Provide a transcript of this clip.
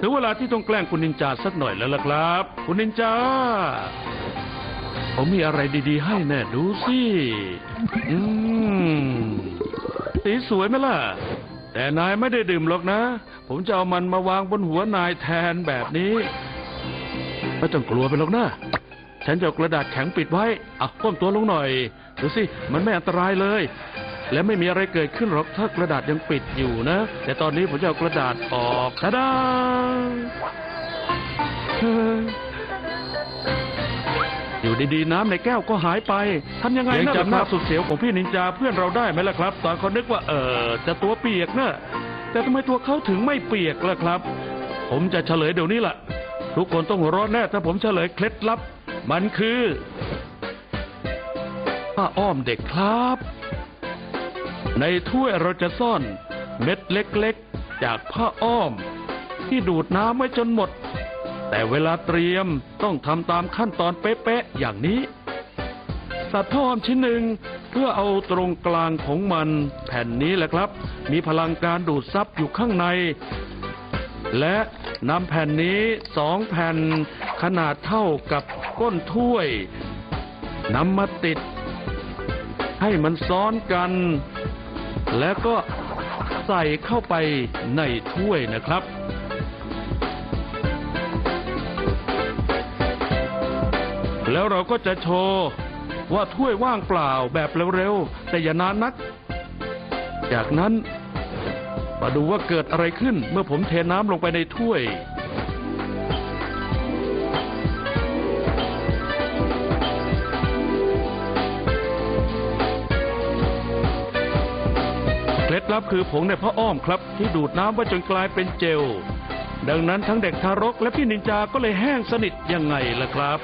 ถึงเวลาที่ต้องแกล้งคุณนินจาสักหน่อยแล้วล่ะครับ คุณนินจา ผมมีอะไรดีๆ ให้แน่ดูสิอืมสีสวยไหมล่ะ แต่นายไม่ได้ดื่มหรอกนะ ผมจะเอามันมาวางบนหัวนายแทนแบบนี้ไม่ต้องกลัวไปหรอกนะฉันจะเอากระดาษแข็งปิดไว้อะก้มตัวลงหน่อย ดูสิ มันไม่อันตรายเลย และไม่มีอะไรเกิดขึ้นหรอกถ้ากระดาษยังปิดอยู่นะ แต่ตอนนี้ผมจะเอากระดาษออกทะดาเฮ้ยอยู่ดีๆ น้ำในแก้วก็หายไปทำยังไงยังนะจำหน้าสุดเสียวของพี่นินจาเพื่อนเราได้ไหมล่ะครับ ตอนเขานึกว่าเออจะตัวเปียกนะแต่ทำไมตัวเขาถึงไม่เปียกล่ะครับ ผมจะเฉลยเดี๋ยวนี้ล่ะ ทุกคนต้องหัวเร้อนแน่ถ้าผมเฉลยเคล็ดลับ มันคือผ้าอ้อมเด็กครับ ในถ้วยเราจะซ่อนเม็ดเล็กๆ จากผ้าอ้อม ที่ดูดน้ำไว้จนหมด แต่เวลาเตรียมต้องทำตามขั้นตอนเป๊ะๆอย่างนี้ตัดผ้าอ้อมชิ้นหนึ่งเพื่อเอาตรงกลางของมันแผ่นนี้แหละครับ มีพลังการดูดซับอยู่ข้างใน และนำแผ่นนี้สองแผ่นขนาดเท่ากับก้นถ้วยนำมาติดให้มันซ้อนกัน แล้วก็ใส่เข้าไปในถ้วยนะครับ แล้วเราก็จะโชว์ว่าถ้วยว่างเปล่าแบบเร็วๆ แต่อย่านานนัก จากนั้น มาดูว่าเกิดอะไรขึ้นเมื่อผมเทน้ำลงไปในถ้วย ลับคือผงในผ้าอ้อมครับ ที่ดูดน้ำไว้จนกลายเป็นเจล ดังนั้นทั้งเด็กทารกและพี่นินจาก็เลยแห้งสนิทยังไงล่ะครับ